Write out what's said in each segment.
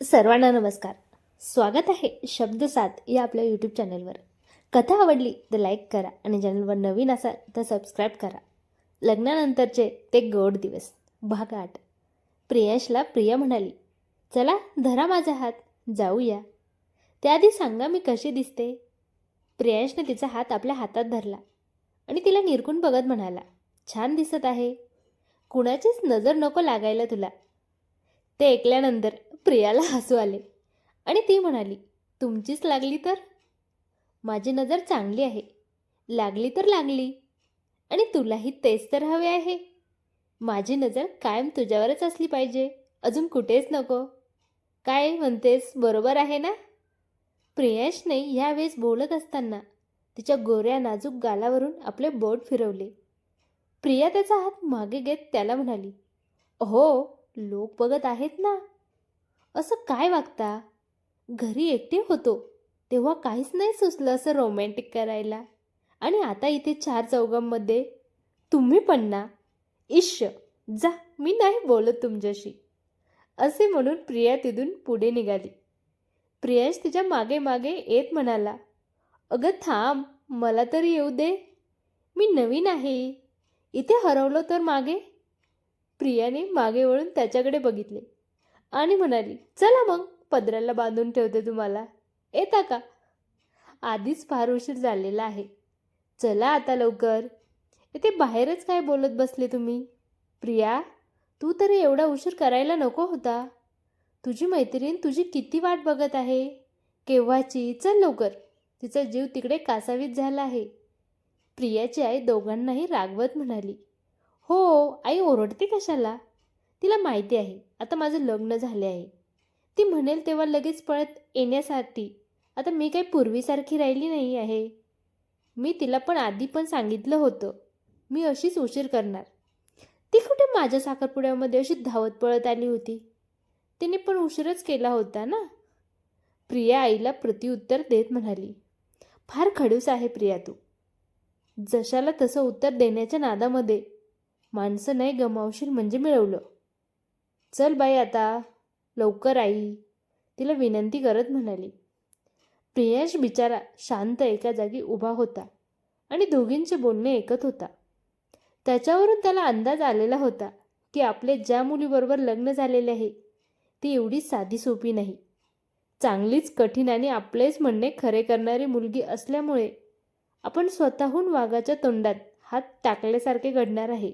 सर्वांना नमस्कार. स्वागत आहे शब्दसात या आपल्या यूट्यूब चॅनलवर कथा आवडली तर लाईक करा आणि चॅनलवर नवीन असाल तर सबस्क्राईब करा. लग्नानंतरचे ते गोड दिवस. भाग आठ. प्रियांशला प्रिया म्हणाली चला धरा माझा हात जाऊया. त्याआधी सांगा मी कशी दिसते. प्रियांशने तिचा हात आपल्या हातात धरला आणि तिला निरकून बघत म्हणाला छान दिसत आहे. कुणाचीच नजर नको लागायला तुला. ते ऐकल्यानंतर प्रियाला हसू आले. आणि ती म्हणाली तुमचीच लागली तर? माझी नजर चांगली आहे. लागली तर लागली. आणि तुलाही तेच तर हवे आहे. माझी नजर कायम तुझ्यावरच असली पाहिजे. अजून कुठेच नको. काय म्हणतेस? बरोबर आहे ना? प्रियाशने ह्यावेळेस बोलत असताना तिच्या गोऱ्या नाजूक गालावरून आपले बोट फिरवले. प्रिया त्याचा हात मागे घेत त्याला म्हणाली हो लोक बघत आहेत ना. असं काय वागता? घरी एकटे होतो तेव्हा काहीच नाही सुचलं असं रोमॅन्टिक करायला. आणि आता इथे चार चौघांमध्ये तुम्ही पण ना? इश्य जा मी नाही बोलत तुमच्याशी. असे म्हणून प्रिया तिथून पुढे निघाली. प्रियाश तिच्यामागे मागे येत म्हणाला अगं थांब मला तरी येऊ दे. मी नवीन आहे. इथे हरवलो तर मागे? प्रियाने मागे वळून त्याच्याकडे बघितले. आणि म्हणाली चला मग पदराला बांधून ठेवते तुम्हाला. येता का? आधीच फार उशीर झालेला आहे. चला आता लवकर. इथे बाहेरच काय बोलत बसले तुम्ही? प्रिया तू तरी एवढा उशीर करायला नको होता. तुझी मैत्रीण तुझी किती वाट बघत आहे? केव्हाची? चल लवकर. तिचा जीव तिकडे कासावीत झाला आहे. प्रियाची आई दोघांनाही रागवत म्हणाली हो आई ओरडते कशाला? तिला माहिती आहे. आता माझं लग्न झाले आहे. ती म्हणेल तेव्हा लगेच पळत येण्यासाठी. आता मी काही पूर्वीसारखी राहिली नाही आहे. मी तिला पण आधी पण सांगितलं होतं. मी अशीच उशीर करणार. ती कुठे माझ्या साखरपुड्यामध्ये अशी धावत पळत आली होती? तिने पण उशीरच केला होता ना? प्रिया आईला प्रतिउत्तर देत म्हणाली फार खडूस आहे प्रिया तू. जशाला तसं उत्तर देण्याच्या नादामध्ये माणसं नाही गमावशील म्हणजे मिळवलं. चल बाई आता लवकर आई. तिला विनंती करत म्हणाली. प्रियांश बिचारा शांत एका जागी उभा होता आणि दोघींचे बोलणे ऐकत होता. त्याच्यावरून त्याला अंदाज आलेला होता की आपले ज्या मुलीबरोबर लग्न झालेले आहे ती एवढी साधी सोपी नाही. चांगलीच कठीण आणि आपलेच म्हणणे खरे करणारी मुलगी असल्यामुळे आपण स्वतःहून वाघाच्या तोंडात हात टाकल्यासारखे घडणार आहे.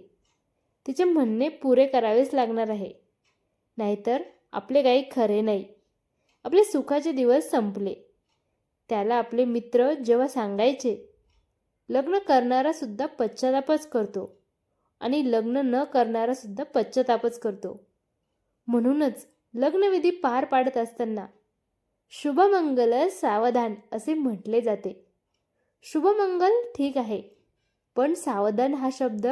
तिचे म्हणणे पुरे करावेच लागणार आहे. नाहीतर आपले काही खरे नाही. आपले सुखाचे दिवस संपले. त्याला आपले मित्र जेव्हा सांगायचे लग्न करणारासुद्धा पश्चातापच करतो आणि लग्न न करणारासुद्धा पश्चातापच करतो. म्हणूनच लग्नविधी पार पाडत असताना शुभमंगल सावधान असे म्हटले जाते. शुभमंगल ठीक आहे पण सावधान हा शब्द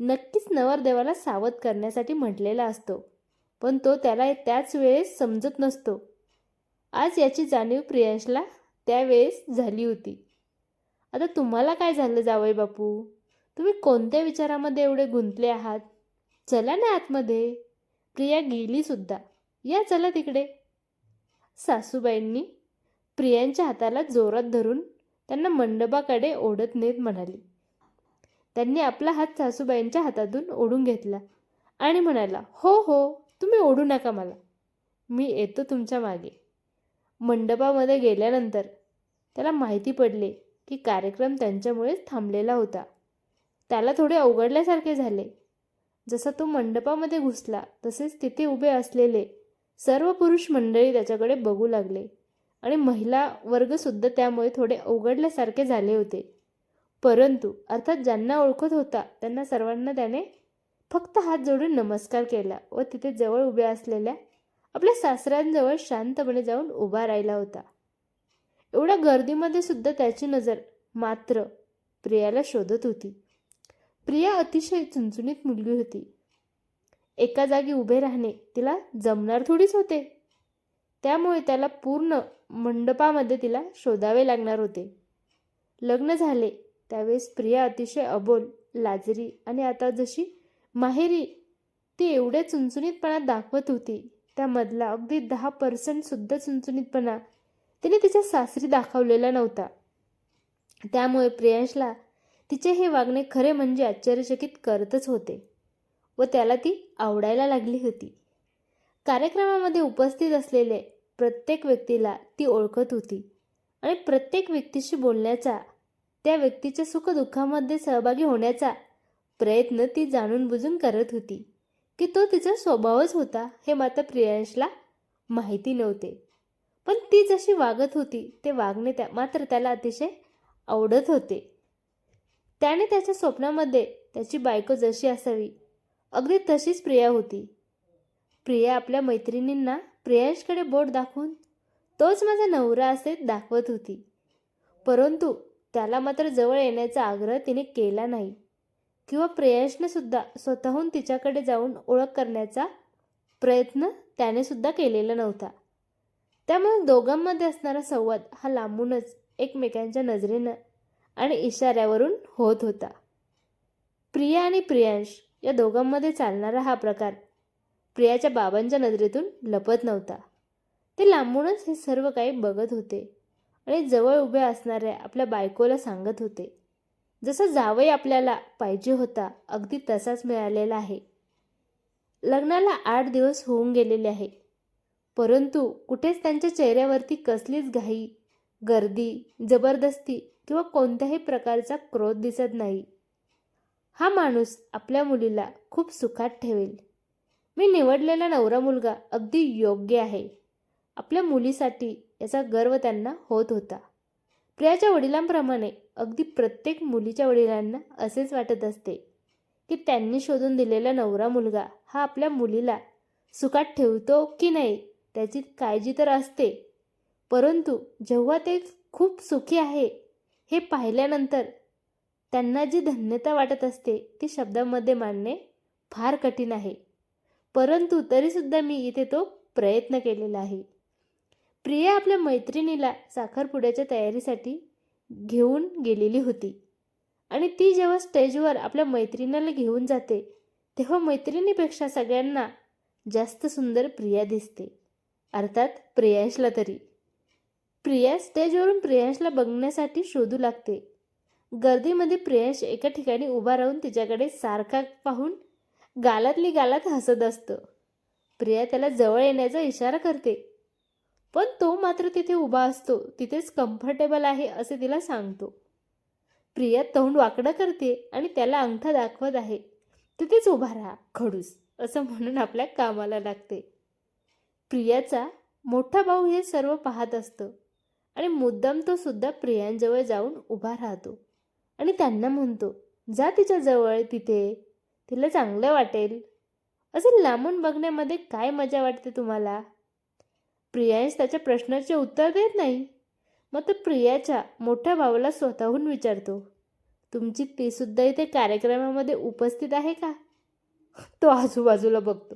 नक्कीच नवरदेवाला सावध करण्यासाठी म्हटलेला असतो. पण तो त्याला त्याच वेळेस समजत नसतो. आज याची जाणीव प्रियांशला त्यावेळेस झाली होती. आता तुम्हाला काय झालं जावई बापू? तुम्ही कोणत्या विचारामध्ये एवढे गुंतले आहात? चला ना आतमध्ये. प्रिया गेलीसुद्धा या चला तिकडे. सासूबाईंनी प्रियांच्या हाताला जोरात धरून त्यांना मंडपाकडे ओढत नेत म्हणाली. त्यांनी आपला हात सासूबाईंच्या हातातून ओढून घेतला आणि म्हणाला हो हो तुम्ही ओढू नका मला. मी येतो तुमच्या मागे. मंडपामध्ये गेल्यानंतर त्याला माहिती पडले की कार्यक्रम त्यांच्यामुळेच थांबलेला होता. त्याला थोडे अवघडल्यासारखे झाले. जसा तो मंडपामध्ये घुसला तसेच तिथे उभे असलेले सर्व पुरुष मंडळी त्याच्याकडे बघू लागले आणि महिला वर्गसुद्धा त्यामुळे थोडे अवघडल्यासारखे झाले होते. परंतु अर्थात ज्यांना ओळखत होता त्यांना सर्वांना त्याने फक्त हात जोडून नमस्कार केला व तिथे जवळ उभ्या असलेल्या आपल्या सासऱ्यांजवळ शांतपणे जाऊन उभा राहिला होता. एवढ्या गर्दीमध्ये सुद्धा त्याची नजर मात्र प्रियाला शोधत होती. प्रिया अतिशय चुणचुणीत मुलगी होती. एका जागी उभे राहणे तिला जमणार थोडीच होते. त्यामुळे त्याला पूर्ण मंडपामध्ये तिला शोधावे लागणार होते. लग्न झाले त्यावेळेस प्रिया अतिशय अबोल लाजरी आणि आता जशी माहेरी ती एवढ्या चुणचुणीतपणा दाखवत होती. त्यामधला अगदी दहा पर्सेंटसुद्धा चुणचुणीतपणा तिने तिच्या सासरी दाखवलेला नव्हता. त्यामुळे प्रियांशला तिचे हे वागणे खरे म्हणजे आश्चर्यचकित करतच होते व त्याला ती आवडायला लागली होती. कार्यक्रमामध्ये उपस्थित असलेले प्रत्येक व्यक्तीला ती ओळखत होती आणि प्रत्येक व्यक्तीशी बोलण्याचा त्या व्यक्तीच्या सुखदुःखामध्ये सहभागी होण्याचा प्रयत्न ती जाणून बुजून करत होती की तो तिचा स्वभावच होता हे मात्र प्रियांशला माहिती नव्हते. पण ती जशी वागत होती ते वागणे त्या मात्र त्याला अतिशय आवडत होते. त्याने त्याच्या स्वप्नामध्ये त्याची बायको जशी असावी अगदी तशीच प्रिया होती. प्रिया आपल्या मैत्रिणींना प्रियांशकडे बोट दाखवून तोच माझा नवरा असे दाखवत होती. परंतु त्याला मात्र जवळ येण्याचा आग्रह तिने केला नाही. किंवा प्रियांशने सुद्धा स्वतःहून तिच्याकडे जाऊन ओळख करण्याचा प्रयत्न त्याने सुद्धा केलेला नव्हता. त्यामुळे दोघांमध्ये असणारा संवाद हा लांबूनच एकमेकांच्या नजरेनं आणि इशाऱ्यावरून होत होता. प्रिया आणि प्रियांश या दोघांमध्ये चालणारा हा प्रकार प्रियाच्या बाबांच्या नजरेतून लपत नव्हता. ते लांबूनच हे सर्व काही बघत होते आणि जवळ उभे असणाऱ्या आपल्या बायकोला सांगत होते. जसं जावई आपल्याला पाहिजे होता अगदी तसाच मिळालेला आहे. लग्नाला आठ दिवस होऊन गेलेले आहे. परंतु कुठेच त्यांच्या चेहऱ्यावरती कसलीच घाई गर्दी जबरदस्ती किंवा कोणत्याही प्रकारचा क्रोध दिसत नाही. हा माणूस आपल्या मुलीला खूप सुखात ठेवेल. मी निवडलेला नवरा मुलगा अगदी योग्य आहे. आपल्या मुलीसाठी याचा गर्व त्यांना होत होता. प्रियाच्या वडिलांप्रमाणे अगदी प्रत्येक मुलीच्या वडिलांना असेच वाटत असते की त्यांनी शोधून दिलेला नवरा मुलगा हा आपल्या मुलीला सुखात ठेवतो की नाही त्याची काळजी तर असते. परंतु जेव्हा ते खूप सुखी आहे हे पाहिल्यानंतर त्यांना जी धन्यता वाटत असते ती शब्दांमध्ये मांडणे फार कठीण आहे. परंतु तरीसुद्धा मी इथे तो प्रयत्न केलेला आहे. प्रिया आपल्या मैत्रिणीला साखरपुड्याच्या तयारीसाठी घेऊन गेलेली होती. आणि ती जेव्हा स्टेजवर आपल्या मैत्रिणीला घेऊन जाते तेव्हा मैत्रिणीपेक्षा सगळ्यांना जास्त सुंदर प्रिया दिसते. अर्थात प्रियांशला तरी. प्रिया स्टेजवरून प्रियांशला बघण्यासाठी शोधू लागते. गर्दीमध्ये प्रियांश एका ठिकाणी उभा राहून तिच्याकडे सारखा पाहून गालातली गालात हसत असतं. प्रिया त्याला जवळ येण्याचा इशारा करते. पण तो मात्र तिथे उभा असतो. तिथेच कम्फर्टेबल आहे असे तिला सांगतो. प्रिया तोंड वाकडं करते आणि त्याला अंगठा दाखवत आहे. तिथेच उभा राहा खडूस असं म्हणून आपल्या कामाला लागते. प्रियाचा मोठा भाऊ हे सर्व पाहत असतो. आणि मुद्दाम तो सुद्धा प्रियांजवळ जाऊन उभा राहतो. आणि त्यांना म्हणतो जा तिच्या जवळ तिथे तिला चांगलं वाटेल. असं लांबून बघण्यामध्ये काय मजा वाटते तुम्हाला? प्रियांश त्याच्या प्रश्नाचे उत्तर देत नाही. मग तो प्रियाच्या मोठ्या भावाला स्वतःहून विचारतो तुमची तीसुद्धा इथे कार्यक्रमामध्ये उपस्थित आहे का? तो आजूबाजूला बघतो.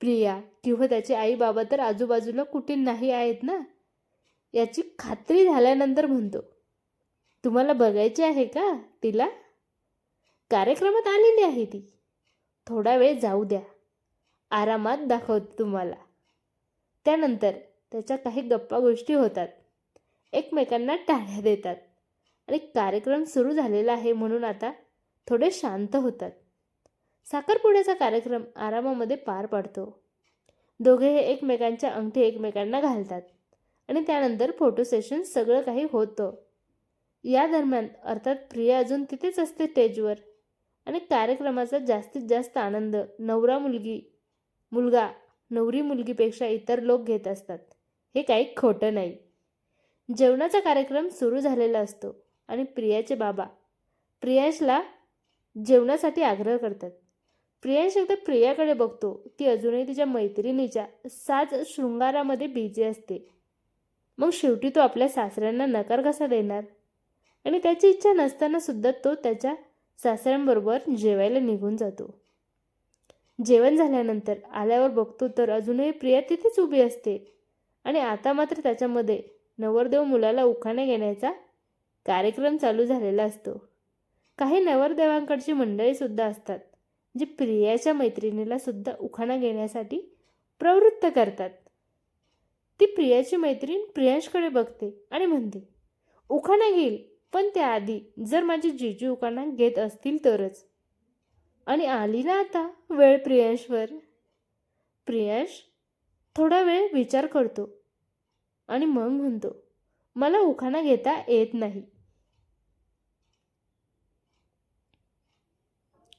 प्रिया किंवा त्याची आई बाबा तर आजूबाजूला कुठे नाही आहेत ना? याची खात्री झाल्यानंतर म्हणतो तुम्हाला बघायची आहे का तिला? कार्यक्रमात आलेली आहे ती. थोडा वेळ जाऊ द्या. आरामात दाखवतो तुम्हाला. त्यानंतर त्याच्या काही गप्पा गोष्टी होतात. एकमेकांना टाळ्या देतात. आणि कार्यक्रम सुरू झालेला आहे म्हणून आता थोडे शांत होतात. साखरपुड्याचा कार्यक्रम आरामामध्ये पार पडतो. दोघे हे एकमेकांच्या अंगठी एकमेकांना घालतात. आणि त्यानंतर फोटो सेशन सगळं काही होतं. या दरम्यान अर्थात प्रिया अजून तिथेच असते स्टेजवर. आणि कार्यक्रमाचा जास्तीत जास्त आनंद नवरा मुलगी मुलगा नवरी मुलगीपेक्षा इतर लोक घेत असतात. हे काही खोटं नाही. जेवणाचा कार्यक्रम सुरू झालेला असतो आणि प्रियाचे बाबा प्रियांशला जेवणासाठी आग्रह करतात. प्रियांश एकदा प्रियाकडे बघतो. ती अजूनही तिच्या मैत्रिणीच्या साज शृंगारामध्ये बिझी असते. मग शेवटी तो आपल्या सासऱ्यांना नकार कसा देणार? आणि त्याची इच्छा नसताना सुद्धा तो त्याच्या सासऱ्यांबरोबर जेवायला निघून जातो. जेवण झाल्यानंतर आल्यावर बघतो तर अजूनही प्रिया तिथेच उभी असते. आणि आता मात्र त्याच्यामध्ये नवरदेव मुलाला उखाणे घेण्याचा कार्यक्रम चालू झालेला असतो. काही नवरदेवांकडची मंडळीसुद्धा असतात जी प्रियाच्या मैत्रिणीला सुद्धा उखाणा घेण्यासाठी प्रवृत्त करतात. ती प्रियाची मैत्रीण प्रियांशकडे बघते आणि म्हणते उखाणा घेईल पण त्याआधी जर माझी जीजू उखाणा घेत असतील तरच. आणि आली ना आता वेळ प्रियांशवर. प्रियांश थोडा वेळ विचार करतो आणि मग म्हणतो मला उखाणा घेता येत नाही.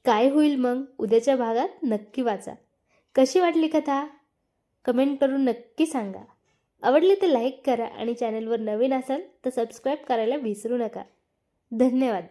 काय होईल मग? उद्याच्या भागात नक्की वाचा. कशी वाटली कथा? कमेंट करून नक्की सांगा. आवडली तर लाईक करा आणि चॅनलवर नवीन असाल तर सबस्क्राईब करायला विसरू नका. धन्यवाद.